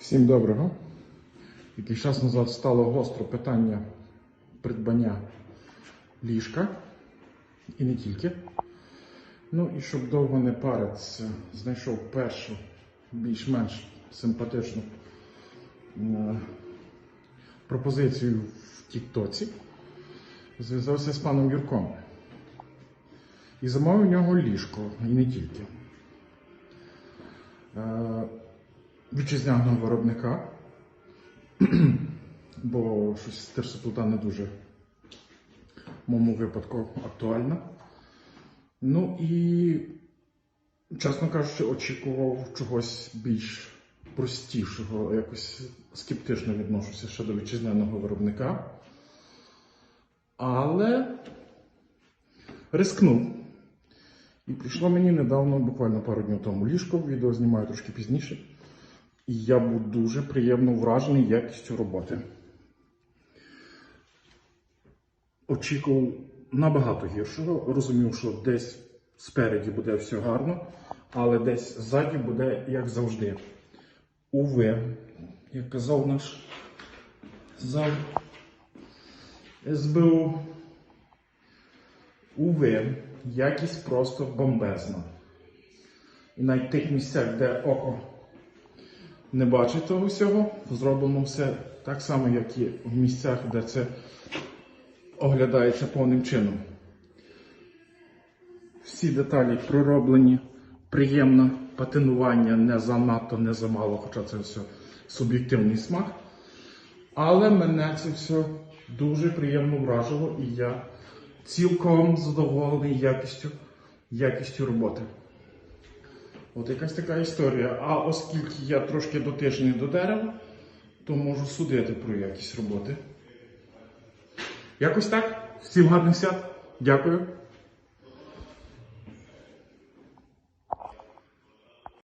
Всім доброго. Який час назад стало гостро питання придбання ліжка. І не тільки. Ну і щоб довго не паритися, знайшов першу більш-менш симпатичну е, пропозицію в Тіктоці. Зв'язався з паном Юрком. І замовив у нього ліжко, і не тільки. Вітчизняного виробника, бо щось терсоплита не дуже в моєму випадку актуальна. Ну і, чесно кажучи, очікував чогось більш простішого, якось скептично відношуся ще до вітчизняного виробника. Але рискнув. І прийшло мені недавно, буквально пару днів тому ліжко, відео знімаю трошки пізніше. І я був дуже приємно вражений якістю роботи. Очікував набагато гіршого, розумів, що десь спереді буде все гарно, але десь ззаді буде як завжди. Уви, як казав наш зал СБУ. Уви, якість просто бомбезна. І навіть в тих місцях, де око не бачить того всього, зроблено все так само, як і в місцях, де це оглядається повним чином. Всі деталі пророблені, приємне патинування не занадто, не замало, хоча це все суб'єктивний смак. Але мене це все дуже приємно вражило, і я цілком задоволений якістю, якістю роботи. От якась така історія. А оскільки я трошки дотичний до дерева, то можу судити про якість роботи. Якось так. Всім гарних свят. Дякую.